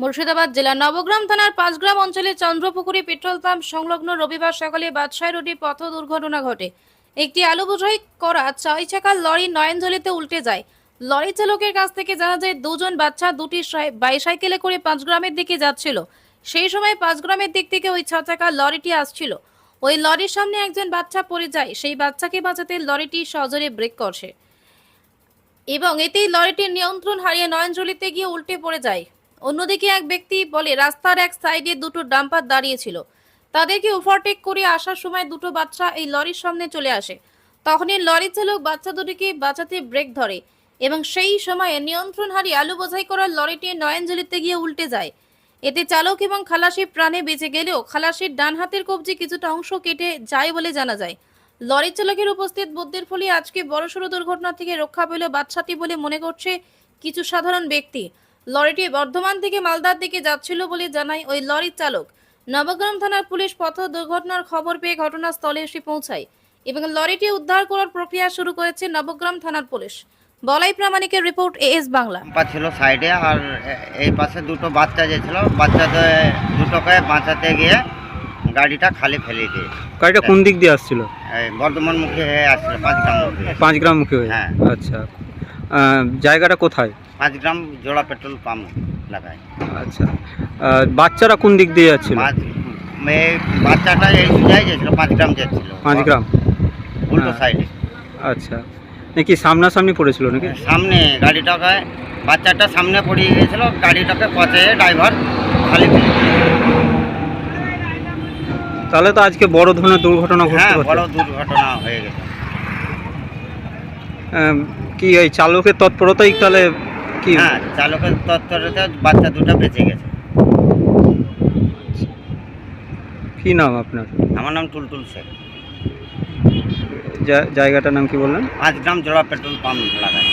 মুর্শিদাবাদ জেলার নবগ্রাম থানার পাঁচগ্রাম অঞ্চলের চন্দ্রপুকুরে পেট্রোল পাম্প সংলগ্ন রবিবার সকালে বাদশাহ রোডে পথ দুর্ঘটনা ঘটে। একটি আলু বোঝাই করা ছয় চাকার লরি নয়নজলিতে উল্টে যায়। লরি চালকের কাছ থেকে জানা যায়, দুজন বাচ্চা দুটি সাই- বাইসাইকেলে করে পাঁচগ্রামের দিকে যাচ্ছিল। সেই সময় পাঁচগ্রামের দিক থেকে ওই ছ চাকার লরিটি আসছিল। ওই লরির সামনে একজন বাচ্চা পড়ে যায়। সেই বাচ্চাকে বাঁচাতে লরিটি সজোরে ব্রেক করছে। এবং এতেই লরিটির নিয়ন্ত্রণ হারিয়ে নয়নজলিতে গিয়ে উল্টে পড়ে যায়। অন্যদিকে এক ব্যক্তি বলে, রাস্তার এক সাইডে দুটো ডাম্পার দাঁড়িয়েছিল। তাদেরকে ওভারটেক করে আসার সময় দুটো বাচ্চা এই লরির সামনে চলে আসে। তখনই লরি চালক বাচ্চা দুটিকে বাঁচাতে ব্রেক ধরে এবং সেই সময়ে নিয়ন্ত্রণ হারিয়ে আলু বোঝাই করার লরিটি নয়নজলিতে গিয়ে উল্টে যায়। এতে চালক এবং খালাসি প্রাণে বেঁচে গেলেও খালাসির ডান হাতের কবজি কিছুটা অংশ কেটে যায় বলে জানা যায়। লরি চালকের উপস্থিত বুদ্ধির ফলে আজকে বড়সড় দুর্ঘটনা থেকে রক্ষা পেল বাচ্চাটি বলে মনে করছে কিছু সাধারণ ব্যক্তি। লরিটি বর্ধমান থেকে মালদার দিকে যাচ্ছিল বলে জানায় ওই লরির চালক। নবগ্রাম থানার পুলিশ পথ দুর্ঘটনার খবর পেয়ে ঘটনাস্থলে এসে পৌঁছায় এবং লরিটি উদ্ধার করার প্রক্রিয়া শুরু করেছে নবগ্রাম থানার পুলিশ। বলাই প্রামাণিকের রিপোর্ট এএস বাংলা। পা ছিল সাইডে আর এই পাশে দুটো বাচ্চা যে ছিল বাচ্চাদের দুটোকে বাঁচাতে গিয়ে গাড়িটা খালি ফেলে দিয়ে গাড়িটা কোন দিক দিয়ে আসছিল? এই বর্ধমান মুখে হয়ে আসছিল পাঁচ গ্রাম মুখে পাঁচ গ্রাম মুখে হ্যাঁ। আচ্ছা। জায়গাটা কোথায়? পাঁচ গ্রাম জোড়া পেট্রোল পাম্প লাগায় আচ্ছা। বাচ্চারা কোন দিক দিয়ে যাচ্ছিল? বাচ্চাটা এই সুজাই গেছিল পাঁচ গ্রাম যাচ্ছিল। পাঁচ গ্রাম উল্টো হ্যাঁ। সাইডে। আচ্ছা। নাকি সামনাসামনি পড়েছিল নাকি? সামনে গাড়িটাকে বাচ্চাটা সামনে পড়িয়ে গিয়েছিল গাড়িটাকে পচে ড্রাইভার খালি তাহলে তো আজকে বড় ধরনের দুর্ঘটনা হ্যাঁ বড় দুর্ঘটনা হয়ে গেছে। কি ওই চালকের তৎপরতাই তাহলে কি? হ্যাঁ চালকের তৎপরতা বাচ্চা দুটো বেঁচে গেছে। কি নাম আপনার? আমার নাম টুলটুল শেখ। জা- জায়গাটার নাম কি বললেন? আজ গ্রাম জোড়া পেট্রোল পাম্প লাগায়